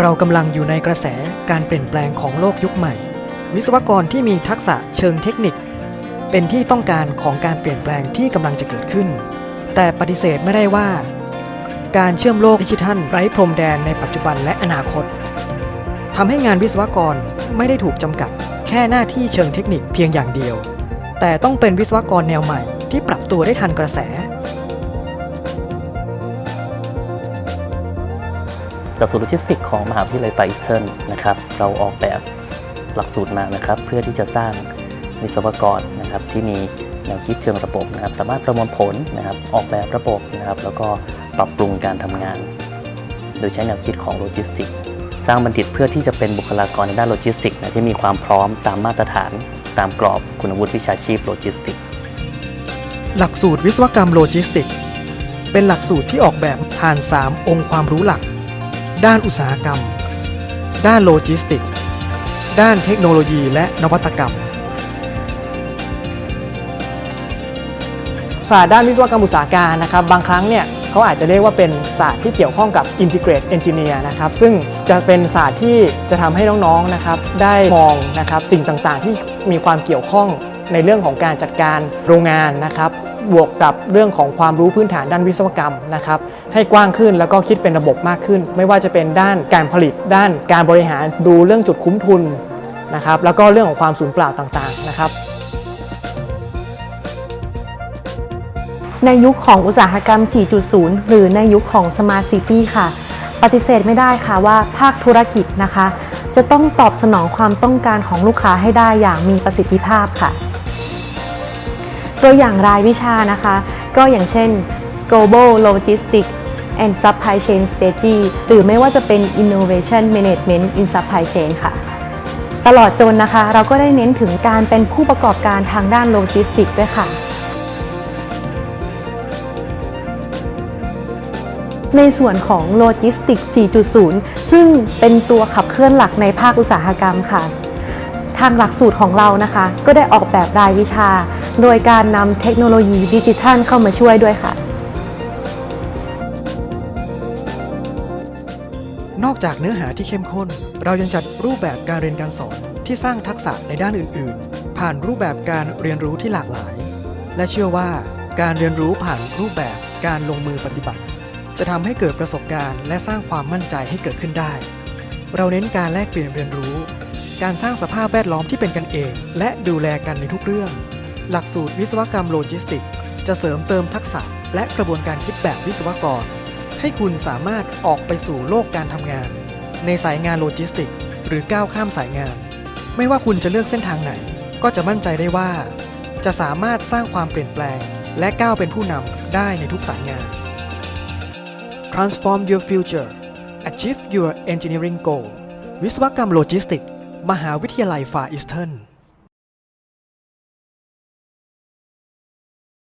เรากำลังอยู่ในกระแสการเปลี่ยนแปลงของโลกยุคใหม่ วิศวกรที่มีทักษะเชิงเทคนิค เป็นที่ต้องการของการเปลี่ยนแปลงที่กำลังจะเกิดขึ้น แต่ปฏิเสธไม่ได้ว่า การเชื่อมโลกดิจิทัลไร้พรมแดนในปัจจุบันและอนาคตทำให้งานวิศวกรไม่ได้ถูกจำกัด แค่หน้าที่เชิงเทคนิคเพียงอย่างเดียว แต่ต้องเป็นวิศวกรแนวใหม่ที่ปรับตัวได้ทันกระแส ลักสูตรโลจิสติกของมหาวิทยาลัยไฟสเทิร์นนะครับ เราออกแบบหลักสูตรมานะครับ เพื่อที่จะสร้างวิศวกรนะครับที่มีแนวคิดเชิงระบบนะครับ สามารถประมวลผลนะครับออกแบบระบบนะครับ แล้วก็ปรับปรุงการทำงาน โดยใช้แนวคิดของโลจิสติกสร้างบัณฑิตเพื่อที่จะเป็นบุคลากรในด้านโลจิสติกนะที่มีความพร้อมตามมาตรฐาน ตามกรอบคุณวุฒิวิชาชีพโลจิสติกหลักสูตรวิศวกรรมโลจิสติก เป็นหลักสูตรที่ออกแบบผ่าน 3 องค์ความรู้หลัก ด้านอุตสาหกรรม ด้านโลจิสติกส์ด้านเทคโนโลยีและนวัตกรรม ศาสตร์ด้านวิศวกรรมอุตสาหการนะครับบางครั้งเนี่ยเขาอาจจะเรียกว่าเป็นศาสตร์ที่เกี่ยวข้องกับ Integrate Engineer นะครับซึ่งจะเป็นศาสตร์ที่จะทำให้น้องๆนะครับได้มองนะครับสิ่งต่างๆ ที่มีความเกี่ยวข้องในเรื่องของการจัดการโรงงานนะครับ บวกกับเรื่องของความรู้พื้นฐานด้านวิศวกรรมนะครับให้กว้างขึ้นแล้วก็คิดเป็นระบบมากขึ้น ไม่ว่าจะเป็นด้านการผลิต ด้านการบริหารดูเรื่องจุดคุ้มทุนนะครับแล้วก็เรื่องของความสูญเปล่าต่างๆนะครับในยุคของอุตสาหกรรม 4.0 หรือในยุคของ Smart City ค่ะ ปฏิเสธไม่ได้ค่ะว่าภาคธุรกิจนะคะ จะต้องตอบสนองความต้องการของลูกค้าให้ได้อย่างมีประสิทธิภาพค่ะ ตัวอย่างรายวิชานะคะ ก็อย่างเช่น Global Logistics and Supply Chain Strategy หรือไม่ว่าจะเป็น Innovation Management in Supply Chain ค่ะ ตลอดจนนะคะ เราก็ได้เน้นถึงการเป็นผู้ประกอบการทางด้านโลจิสติกด้วยค่ะ ในส่วนของโลจิสติก 4.0 ซึ่งเป็นตัวขับเคลื่อนหลักในภาคอุตสาหกรรมค่ะ ทางหลักสูตรของเรานะคะ ก็ได้ออกแบบรายวิชา โดยการนำเทคโนโลยีดิจิทัลเข้ามาช่วยด้วยค่ะ นอกจากเนื้อหาที่เข้มข้น เรายังจัดรูปแบบการเรียนการสอนที่สร้างทักษะในด้านอื่น ๆ ผ่านรูปแบบการเรียนรู้ที่หลากหลาย และเชื่อว่าการเรียนรู้ผ่านรูปแบบการลงมือปฏิบัติ จะทำให้เกิดประสบการณ์และสร้างความมั่นใจให้เกิดขึ้นได้ เราเน้นการแลกเปลี่ยนเรียนรู้ การสร้างสภาพแวดล้อมที่เป็นกันเอง และดูแลกันในทุกเรื่อง หลักสูตรวิศวกรรมโลจิสติก จะเสริมเติมทักษะ และกระบวนการคิดแบบวิศวกร ให้คุณสามารถออกไปสู่โลกการทำงาน ในสายงานโลจิสติก หรือก้าวข้ามสายงาน ไม่ว่าคุณจะเลือกเส้นทางไหน ก็จะมั่นใจได้ว่า จะสามารถสร้างความเปลี่ยนแปลง และก้าวเป็นผู้นำได้ในทุกสายงาน Transform your future Achieve your engineering goal วิศวกรรมโลจิสติก มหาวิทยาลัยฟาอีสเทิร์น